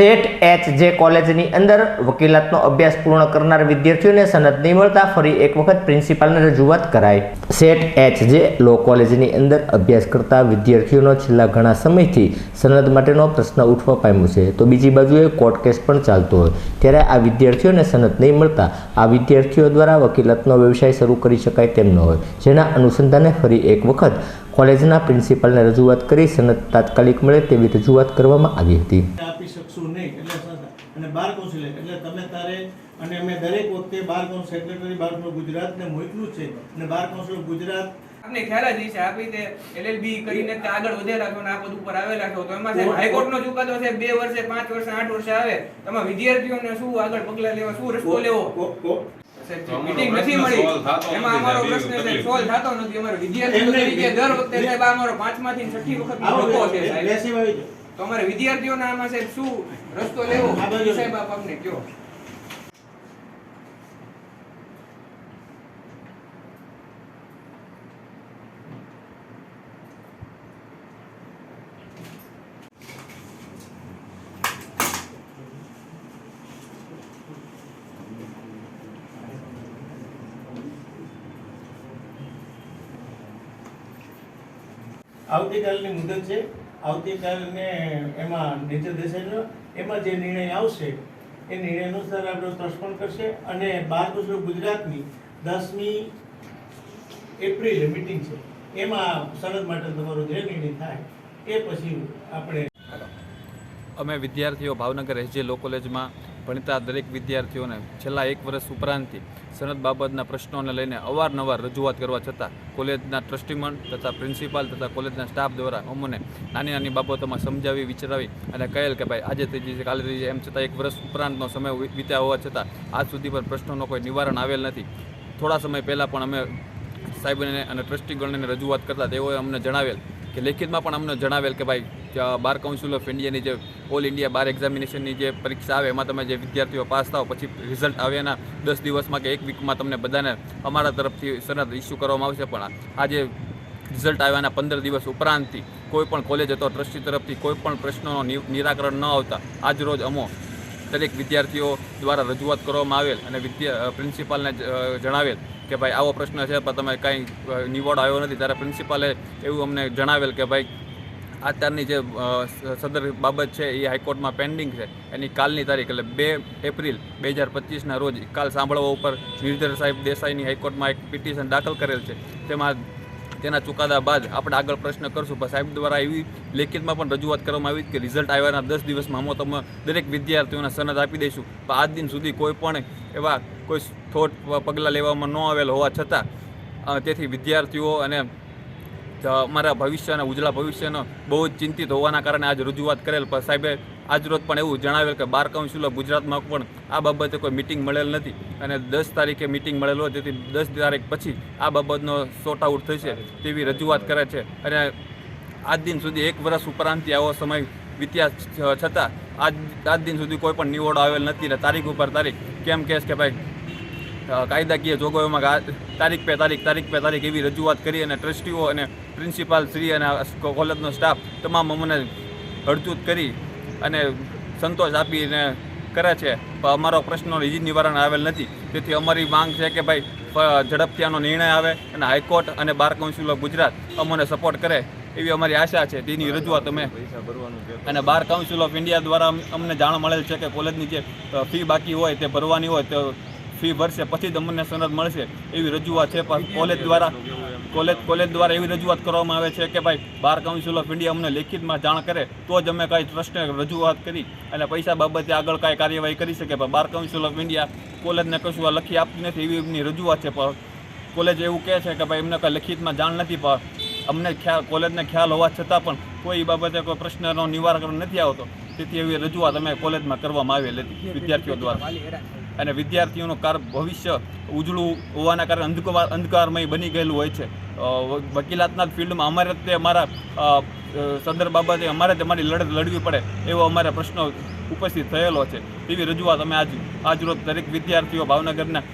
Set H જે કોલેજની અંદર વકીલાતનો અભ્યાસ પૂર્ણ કરનાર વિદ્યાર્થીઓને સનદ નહીં મળતા ફરી એક વખત પ્રિન્સિપાલને રજૂઆત કરાઈ. સેટ એચ જે લો કોલેજની અંદર અભ્યાસ કરતા વિદ્યાર્થીઓનો છેલ્લા ઘણા સમયથી સનદ માટેનો પ્રશ્ન ઉઠવા પામ્યો છે. તો બીજી બાજુએ કોર્ટ કેસ પણ ચાલતો હોય. ત્યારે આ વિદ્યાર્થીઓને સનદ નહીં મળતા આ વિદ્યાર્થીઓ દ્વારા વકીલાતનો વ્યવસાય શરૂ કરી શકાય તેમ ન હોય. જેના અનુસંધાને ફરી એક વખત કોલેજના પ્રિન્સિપાલને રજૂઆત કરી સનદ તાત્કાલિક મળે તેવી રજૂઆત કરવામાં આવી હતી. નહીં એટલે સંસ્થા અને બાર કાઉન્સિલ એટલે તમે તારે અને અમે દરેક વખતે bar council secretary bar council ગુજરાતને મોકલું છે અને બાર કાઉન્સિલ ગુજરાત આપને ખ્યાલ જ છે આપી તે એલએલબી કરીને તે આગળ વધેલા છો ને આ પદ ઉપર આવેલા છો તો એમાં સાહેબ હાઈકોર્ટનો ચુકાદો છે બે વર્ષે પાંચ વર્ષે આઠ વર્ષે આવે તમારા વિદ્યાર્થીઓને શું આગળ પગલા લેવા શું રસ્તો લેવો પ્રશ્ન નથી મળી એમાં અમારો પ્રશ્ન છે સાહેબ થતો નથી અમારો વિદ્યાર્થી તરીકે દર વખતે સાહેબ આ અમારો પાંચમાંથી છઠ્ઠી વખત આવો છે સાહેબ. તો અમારે વિદ્યાર્થીઓને આમાં સાહેબ શું રસ્તો લેવો? સાહેબ આપ અમને કયો? આવતીકાલની મુદત છે આવતીકાલને એમાં નીતિ દેસાઈનો, એમાં જે નિર્ણય આવશે, એ નિર્ણય અનુસાર આપણે ટ્રસ્ટ કરશે અને બાર કાઉન્સિલ ગુજરાતની દસમી એપ્રિલે મિટિંગ છે. એમાં સરહદ માટે તમારો જે નિર્ણય થાય, એ પછી આપણે અમે વિદ્યાર્થીઓ ભાવનગર એસજે લો કોલેજમાં ભણતા દરેક વિદ્યાર્થીઓને છેલ્લા એક વર્ષ ઉપરાંતથી સનદ બાબતના પ્રશ્નોને લઈને અવારનવાર રજૂઆત કરવા છતાં કોલેજના ટ્રસ્ટીમન તથા પ્રિન્સિપાલ તથા કોલેજના સ્ટાફ દ્વારા અમને નાની નાની બાબતોમાં સમજાવી, વિચારાવી અને કહેલ કે ભાઈ આજે થઈ જશે કાલે થઈ જશે એમ છતાં એક વર્ષ ઉપરાંતનો સમય વીત્યા હોવા છતાં આજ સુધી પણ પ્રશ્નોનો કોઈ નિવારણ આવેલ નથી. થોડા સમય પહેલાં પણ અમે સાહેબને અને ટ્રસ્ટીગણને રજૂઆત કરતા તેઓએ અમને જણાવેલ કે લેખિતમાં પણ અમને જણાવેલ કે ભાઈ બાર કાઉન્સિલ ઓફ ઇન્ડિયાની જે ઓલ ઇન્ડિયા બાર એક્ઝામિનેશનની જે પરીક્ષા આવે, એમાં તમે જે વિદ્યાર્થીઓ પાસ થાવ પછી રિઝલ્ટ આવે એના દસ દિવસમાં કે એક વીકમાં તમને બધાને અમારા તરફથી સનદ ઇસ્યુ કરવામાં આવશે. પણ આજે રિઝલ્ટ આવ્યાના પંદર દિવસ ઉપરાંતથી કોઈપણ કોલેજ અથવા ટ્રસ્ટી તરફથી કોઈપણ પ્રશ્નોનો નિરાકરણ ન આવતા. આજ રોજ અમો દરેક વિદ્યાર્થીઓ દ્વારા રજૂઆત કરવામાં આવેલ અને વિદ્યા પ્રિન્સિપાલને જણાવેલ કે ભાઈ આવો પ્રશ્ન છે, પણ તમે કાંઈ નિવડ આવ્યો નથી. ત્યારે પ્રિન્સિપાલે એવું અમને જણાવેલ કે ભાઈ અત્યારની જે સદર બાબત છે, એ હાઈકોર્ટમાં પેન્ડિંગ છે. એની કાલની તારીખ, એટલે બે એપ્રિલ બે હજાર પચીસના રોજ કાલ સાંભળવા ઉપર નિર્ધર સાહેબ દેસાઈની હાઈકોર્ટમાં એક પિટિશન દાખલ કરેલ છે. તેમાં, તેના ચુકાદા બાદ આપણે આગળ પ્રશ્ન કરશું. પણ સાહેબ દ્વારા એવી લેખિતમાં પણ રજૂઆત કરવામાં આવી કે રિઝલ્ટ આવ્યાના દસ દિવસમાં અમે તમે, દરેક વિદ્યાર્થીઓને સનદ આપી દઈશું. પણ આજ દિન સુધી કોઈ પણ એવા કોઈ થોટ, પગલાં લેવામાં ન આવેલ હોવા છતાં તેથી વિદ્યાર્થીઓ અને અમારા ભવિષ્યના ઉજળા ભવિષ્યનો બહુ જ ચિંતિત હોવાના કારણે આજ રજૂઆત કરેલ. પણ સાહેબે આજરોજ પણ એવું જણાવેલ કે બાર કાઉન્સિલ ઓફ ગુજરાતમાં પણ આ બાબતે કોઈ મિટિંગ મળેલ નથી અને દસ તારીખે મિટિંગ મળેલ હોય તેથી દસ તારીખ પછી આ બાબતનો શોર્ટ આઉટ થશે તેવી રજૂઆત કરે છે. અને આજ દિન સુધી એક વર્ષ ઉપરાંતથી આવો સમય વીત્યા છતાં આજ આજ દિન સુધી કોઈ પણ નિવડો આવેલ નથી અને તારીખ ઉપર તારીખ કેમ કહેશ કે ભાઈ કાયદાકીય જોગવાઈઓમાં તારીખ પે તારીખ તારીખ પે તારીખ એવી રજૂઆત કરી અને ટ્રસ્ટીઓ અને પ્રિન્સિપાલ શ્રી અને કોલેજનો સ્ટાફ તમામ અમને હડચૂત કરી અને સંતોષ આપીને કરે છે. પણ અમારો પ્રશ્નનો હજી નિવારણ આવેલ નથી. તેથી અમારી માંગ છે કે ભાઈ ફ- ઝડપથી આનો નિર્ણય આવે અને હાઈકોર્ટ અને બાર કાઉન્સિલ ઓફ ગુજરાત અમને સપોર્ટ કરે એવી અમારી આશા છે. તેની રજૂઆત અમે અને બાર કાઉન્સિલ ઓફ ઇન્ડિયા દ્વારા અમને જાણ મળેલ છે કે કોલેજની જે ફી બાકી હોય તે ભરવાની હોય તો ફી ભરશે, પછી જ અમને સનદ મળશે. એવી રજૂઆત છે. પણ કોલેજ દ્વારા કોલેજ કોલેજ દ્વારા એવી રજૂઆત કરવામાં આવે છે કે ભાઈ, બાર કાઉન્સિલ ઓફ ઇન્ડિયા અમને લેખિતમાં જાણ કરે, તો જ અમે કાંઈ ટ્રસ્ટને રજૂઆત કરી અને પૈસા બાબતે આગળ કાંઈ કાર્યવાહી કરી શકે. પણ બાર કાઉન્સિલ ઓફ ઇન્ડિયા કોલેજને કશું આ લખી આપતી નથી એવી એમની રજૂઆત છે. પણ કોલેજ એવું કહે છે કે ભાઈ, એમને કાંઈ લેખિતમાં જાણ નથી, પણ અમને ખ્યાલ કોલેજને ખ્યાલ હોવા છતાં પણ કોઈ બાબતે કોઈ પ્રશ્નનો નિવારણ નથી આવતો. તેથી એવી રજૂઆત અમે કોલેજમાં કરવામાં આવેલ હતી, વિદ્યાર્થીઓ દ્વારા. અને વિદ્યાર્થીઓનું કાર ભવિષ્ય ઉજળું હોવાના કારણે અંધકાર અંધકારમય બની ગયેલું હોય છે. વકીલાતના ફિલ્ડમાં અમારે તે અમારા સદર બાબતે અમારે તમારી લડત લડવી પડે એવો અમારા પ્રશ્નો ઉપસ્થિત થયેલો છે. તેવી રજૂઆત અમે આજ આજરોજ દરેક વિદ્યાર્થીઓ ભાવનગરના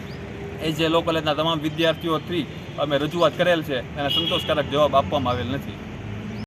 એ જે લો કોલેજના તમામ વિદ્યાર્થીઓથી અમે રજૂઆત કરેલ છે અને સંતોષકારક જવાબ આપવામાં આવેલ નથી.